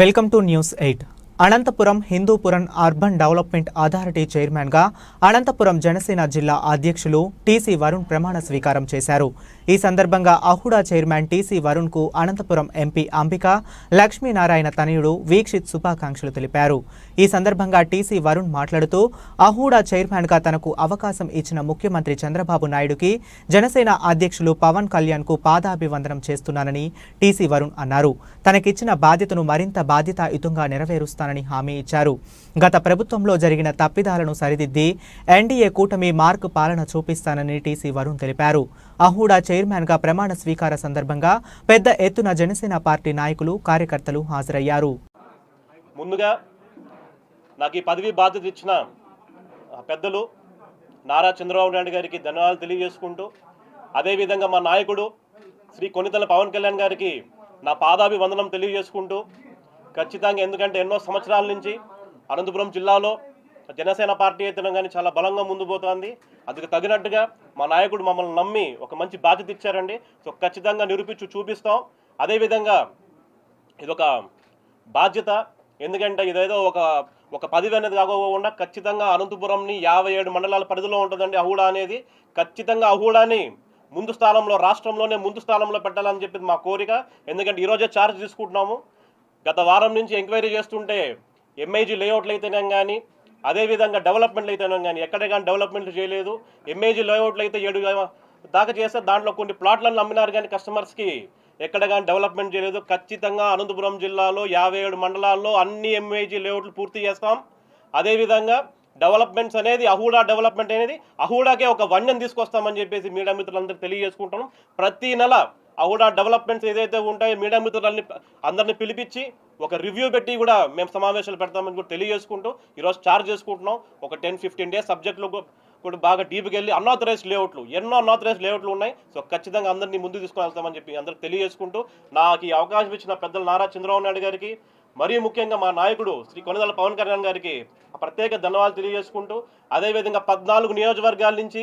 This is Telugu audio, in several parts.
Welcome to news eight. Anantapuram Hindupuram urban development authority చైర్మన్గా అనంతపురం జనసేన జిల్లా అధ్యక్షులు టీసీ వరుణ్ ప్రమాణ స్వీకారం చేశారు. ఈ సందర్భంగా అహుడా చైర్మన్ టీసీ వరుణ్కు అనంతపురం ఎంపీ అంబిక లక్ష్మీనారాయణ తనయుడు వీక్షిత్ శుభాకాంక్షలు తెలిపారు. ఈ సందర్భంగా టీసీ వరుణ్ మాట్లాడుతూ అహూడా చైర్మన్గా తనకు అవకాశం ఇచ్చిన ముఖ్యమంత్రి చంద్రబాబు నాయుడుకి జనసేన అధ్యక్షులు పవన్ కళ్యాణ్కు పాదాభివందనం చేస్తున్నానని టీసీ వరుణ్ అన్నారు. తనకిచ్చిన బాధ్యతను మరింత బాధ్యతాయుతంగా నెరవేరుస్తానని హామీ ఇచ్చారు. గత ప్రభుత్వంలో జరిగిన తప్పిదాలను సరిదిద్ది ఎన్డీఏ కూటమి మార్క్ పాలన చూపిస్తానని టీసీ వరుణ్ తెలిపారు. అహూడా చైర్మన్గా ప్రమాణ స్వీకార సందర్భంగా పెద్ద ఎత్తున జనసేన పార్టీ నాయకులు కార్యకర్తలు హాజరయ్యారు. ముందుగా నాకు ఈ పదవి బాధ్యత ఇచ్చిన పెద్దలు నారా చంద్రబాబు నాయుడు గారికి ధన్యవాదాలు తెలియజేసుకుంటూ అదేవిధంగా మా నాయకుడు శ్రీ కొనితల పవన్ కళ్యాణ్ గారికి నా పాదాభివందనం తెలియజేసుకుంటూ ఖచ్చితంగా ఎందుకంటే ఎన్నో సంవత్సరాల నుంచి అనంతపురం జిల్లాలో జనసేన పార్టీ అయితే కానీ చాలా బలంగా ముందు పోతోంది. అందుకు తగినట్టుగా మా నాయకుడు మమ్మల్ని నమ్మి ఒక మంచి బాధ్యత ఇచ్చారండి. సో ఖచ్చితంగా నిరూపించి చూపిస్తాం. అదేవిధంగా ఇదొక బాధ్యత. ఎందుకంటే ఇదేదో ఒక ఒక పదివి అనేది కాకుండా ఖచ్చితంగా అనంతపురంని యాభై ఏడు మండలాల పరిధిలో ఉంటుందండి అహూడా అనేది. ఖచ్చితంగా అహూడాని ముందు స్థానంలో రాష్ట్రంలోనే ముందు స్థానంలో పెట్టాలని చెప్పి మా కోరిక. ఎందుకంటే ఈరోజే ఛార్జ్ తీసుకుంటున్నాము. గత వారం నుంచి ఎంక్వైరీ చేస్తుంటే ఎంఐజీ లేఅవుట్లు అయితేనే కానీ అదేవిధంగా డెవలప్మెంట్లు అయితేనే కానీ ఎక్కడ కానీ డెవలప్మెంట్ చేయలేదు. ఎంఏజీ లేఅవుట్లు అయితే ఏడు దాకా చేస్తే దాంట్లో కొన్ని ప్లాట్లను అమ్మినారు కానీ కస్టమర్స్కి ఎక్కడ కానీ డెవలప్మెంట్ చేయలేదు. ఖచ్చితంగా అనంతపురం జిల్లాలో యాభై ఏడు మండలాల్లో అన్ని ఎంఏజీ లేఅవుట్లు పూర్తి చేస్తాం. అదేవిధంగా డెవలప్మెంట్స్ అనేది అహూడా డెవలప్మెంట్ అనేది అహూడాకే ఒక వన్యం తీసుకొస్తామని చెప్పేసి మీడియా మిత్రులందరికీ తెలియజేసుకుంటున్నాం. ప్రతి నెల అహూడా డెవలప్మెంట్స్ ఏదైతే ఉంటాయో మీడియా మిత్రులని అందరిని పిలిపించి ఒక రివ్యూ పెట్టి కూడా మేము సమావేశాలు పెడతామని కూడా తెలియజేసుకుంటూ ఈరోజు చార్జ్ చేసుకుంటున్నాం. ఒక టెన్ ఫిఫ్టీన్ డేస్ సబ్జెక్టులు కూడా బాగా డీప్కి వెళ్ళి అన్ఆథరైజ్ లేఅవుట్లు ఎన్నో అన్ఆథరైజ్ లేఅవుట్లు ఉన్నాయి. సో ఖచ్చితంగా అందరినీ ముందుకు తీసుకుని వెళ్తామని చెప్పి అందరికి తెలియజేసుకుంటూ నాకు ఈ అవకాశం ఇచ్చిన పెద్దలు నారా చంద్రబాబు నాయుడు గారికి మరీ ముఖ్యంగా మా నాయకుడు శ్రీ కొనదల పవన్ కళ్యాణ్ గారికి ప్రత్యేక ధన్యవాదాలు తెలియజేసుకుంటూ అదేవిధంగా పద్నాలుగు నియోజకవర్గాల నుంచి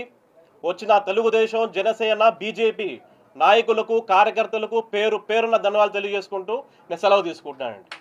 వచ్చిన తెలుగుదేశం జనసేన బీజేపీ నాయకులకు కార్యకర్తలకు పేరు పేరున్న ధన్యవాదాలు తెలియజేసుకుంటూ నేను సెలవు తీసుకుంటున్నానండి.